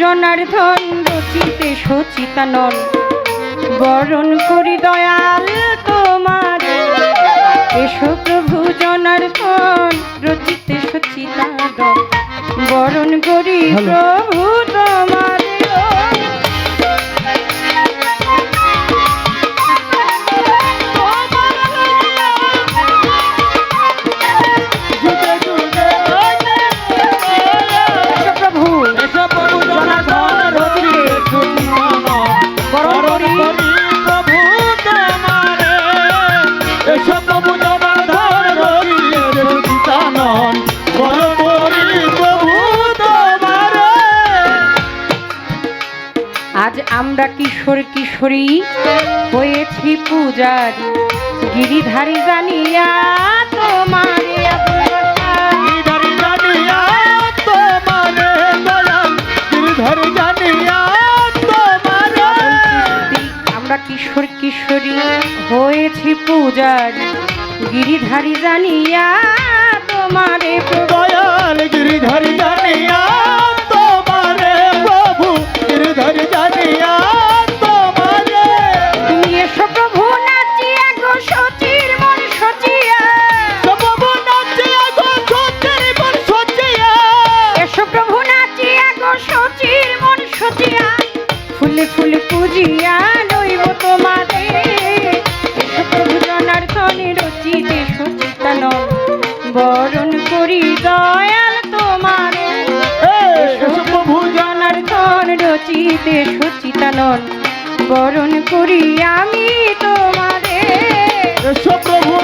জনার্দন রচিতে সচিতানন বরণ করি দয়াল তোমার। এসো প্রভু জনার্থন রচিতে সচিতানন বরণ করি প্রভু তোমার। আমরা কিশোর কিশোরী হয়েছি পূজার। গিরিধারী জানিয়া তোমারে আমরা কিশোর কিশোরী হয়েছি পূজার। গিরিধারী জানিয়া তোমারে দয়াল গিরিধারী জানিয়া পুজিয়া লইব তোমারে। প্রভু জনার্দনে রচিতে সচিতান বরণ করি দয়াল তোমারে। প্রভু জনার্দন রচিতে সচিতানন বরণ করি আমি তোমারে। প্রভু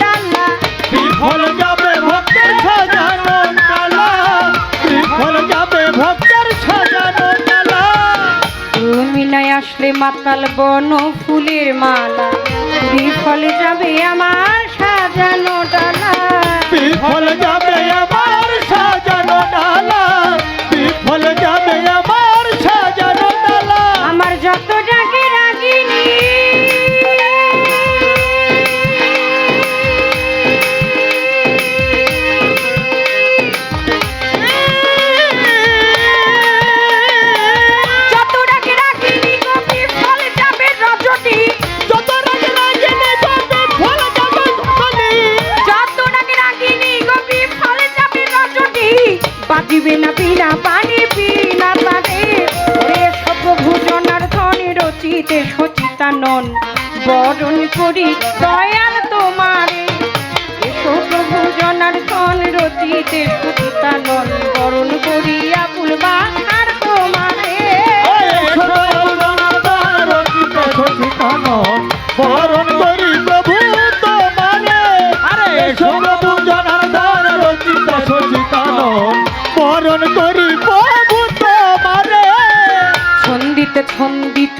ডালা বিফল যাবে ভক্তের সাজানো ডালা বিফল যাবে ভক্তের সাজানো ডালা তুমি নয় আসলে মাতাল বন ফুলের মালা। বিফল যাবে আমার সাজানো ডালা। বিফল যাবে আমার বাজিবে না বিনা পানি বিনা পানি। ওরে সপ্রভু জনার্দনে রচিতে সচিতানন বরণ করি দয়াল তোমারে। প্রভু জনার্দন রচিতে সচিতানন বরণ করি আকুল বাহার তোমারে। বরণ করি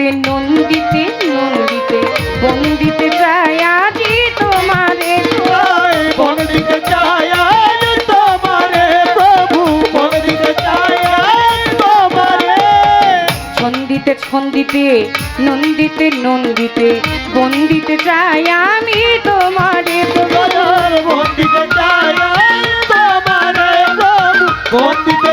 ছন্দিতে নন্দিতে নন্দিতে বন্দিতে যায় আজি তোমারে। বন দিতে চাই আজ তোমারে প্রভু। বন দিতে চাই আজ তোমারে। ছন্দিতে ছন্দিতে নন্দিতে নন্দিতে বন্দিতে চাই আমি তোমারে। গদর বন চাই আজ তোমারে প্রভু। বন দিতে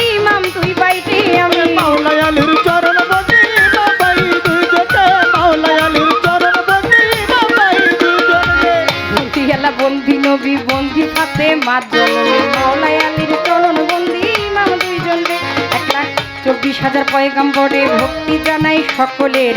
বন্ধি নবী বন্ধি ফাতে, মা জননী মাওলাই আলীর চরণ বন্ধি ইমাম দুইজন এক লাখ চব্বিশ হাজার পয়গাম্বরে ভক্তি জানাই সকলের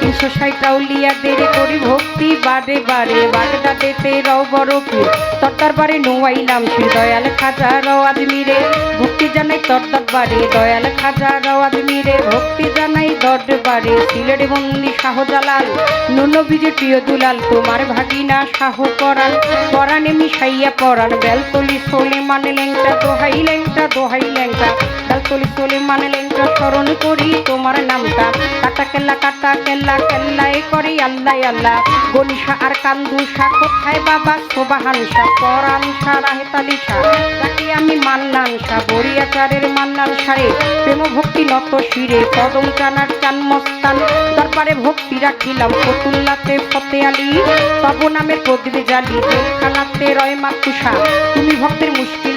তিনশো ষাটটা উলিয়াদের করি ভক্তি বারে বারে বাগদা দেতে রও বড় পীর তোর দরবারে নোয়াইলাম শ্রী দয়াল খাজা রও আদমিরে ভক্তি জানাই তোর দরবারে দয়াল খাজা রও আজমিরে ভক্তি জানাই দরবারে সিলেট বন্দি শাহজালাল, নুনবীজে প্রিয় দুলাল, তোমার ভাগিনা শাহ পরাণ পরাণে মিশাইয়া পরাণ, বেলতলি সোলে মানে লেংটা, দোহাই লেংটা দোহাই লেংটা। বেলতলি সোলে মানে লেংটা স্মরণ করি তোমার নামটা। কাটা কেল্লা কাটা কেল্লা, কেল্লায় করি আল্লাহ আল্লাহ। গনিশা আর কান্দুষা কোথায় বাবা? শোভাহানসা পরানসা রাহেতালিসা তাকে আমি মান্নানসা বরিয়াচারের মান্নান সারে। প্রেম ভক্তি নত শিরে, কদম টানার চান মস্তান দরবারে ভক্তি রাখিলাম, ফতুল্লাতে ফতে আলী। তব নামের প্রদীপ জালি খালাতে রয় মাতুষা। তুমি ভক্তের মুশকিল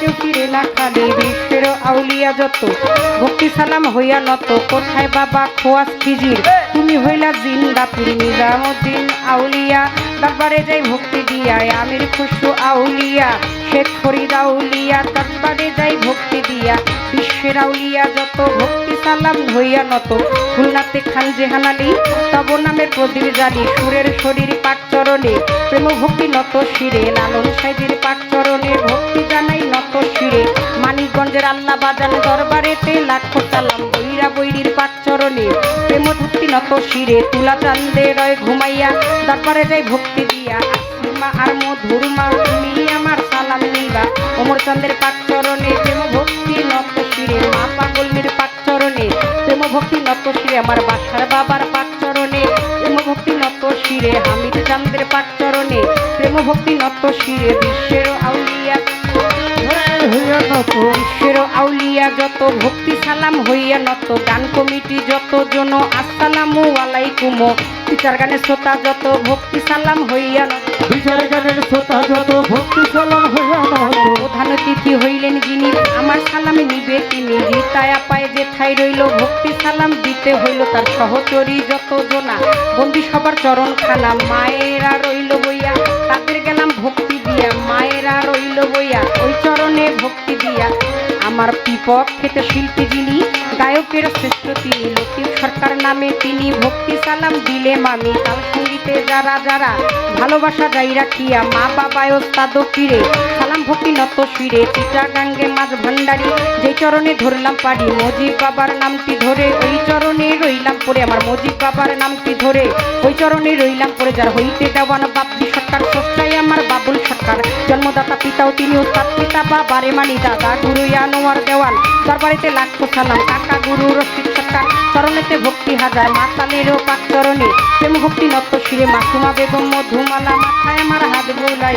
কেউ ফিরে না বিশ্বের আউলিয়া যত। ভক্তি সালাম হইয়া নত, কোথায় বাবা খোয়াস খিজির? তুমি হইলা জিন্দা পীর নিজামুদ্দিন আউলিয়া। দরবারে যাই ভক্তি দিয়া আমির খুশু আউলিয়া। শেখ ফরিদ আউলিয়া, দরবারে যাই ভক্তি দিয়া। বিশ্বের আউলিয়া যত, ভক্তি সালাম হইয়া নত। খুলনাতে খান জেহানালি তব নামের প্রদীপ জালি, সুরের শরীর পাক চরণে। প্রেম ভক্তি নত শিরে, লালন সাইজির পাক চরণে। ভক্তি জানাই শিরে মানিকগঞ্জের আল্লাহ বাজান দরবারেতে লাখ সালাম বৈরা বৈরির পাক চরণে প্রেম ভক্তি নত শিরে তুলা চান্দে রয় ঘুমাইয়া, দরবারে যাই ভক্তি দিয়া। আসিমা আর মধুর মা, তুমি আমার সালাম নিবা অমর চন্দ্রের পাক চরণে প্রেম ভক্তি নত শিরে, মা পাগল মের পাক চরণে প্রেম ভক্তি নত শিরে, আমার বাসার বাবার পাক চরণে প্রেম ভক্তি নত শিরে, হামিদ চন্দ্রের পাক চরণে প্রেম ভক্তি নত শিরে, বিশ্বের আউলিয়া হইয়া নত। বিশ্বের আউলিয়া যত ভক্তি সালাম হইয়া নত। গান কমিটি যত জন আসসালামু আলাইকুম। বিচার গানের শ্রোতা যত ভক্তি সালাম হইয়া নত। বিচার গানের শ্রোতা যত ভক্তি চলন হইয়া নত। প্রধান অতিথি হইলেন যিনি আমার সালামে নিবে তিনি। রীতায়া পায়ে যে ঠাই রইল ভক্তি সালাম দিতে হইল তার সহচরী যত জনা বন্দি সবার চরণ খানা মায়েরা রইল বইয়া তাদের আমার পিপক খেতে শিল্পী যিনি গায়কের শ্রেষ্ঠ তিনি লতিফ সরকার নামে তিনি ভক্তি সালাম দিলে মামি। তাল সঙ্গীতে যারা যারা ভালোবাসা যাই রাখিয়া মা বাবায় ওস্তাদ ফিরে। সালাম ভক্তি নত শিরে, চিটাগাঙ্গে মাছ ভান্ডারি যে চরণে ধরলাম পারি মজিব বাবার নামটি ধরে। ওই চরণে রইলাম পরে আমার মজিব বাবার নামটি ধরে। ওই চরণে রইলাম পরে যার হইতে দেওয়ান বাপি সরকার সস্তায় আমার বাবুল সরকার। জন্মদাতা পিতাও তিনি উস্তাদ পিতা বা বারে মানি দাদা গুরু আনোয়ার দেওয়ান। দরবারিতে লাখো সালাম কাকা গুরু রশিদ সরকার চরণেতে ভক্তি হাজার, মাতালেরও পাক চরণে। প্রেম ভক্তি নত শিরে মাসুমা বেগম মধুমালা মাথায় আমার হাত বোলাই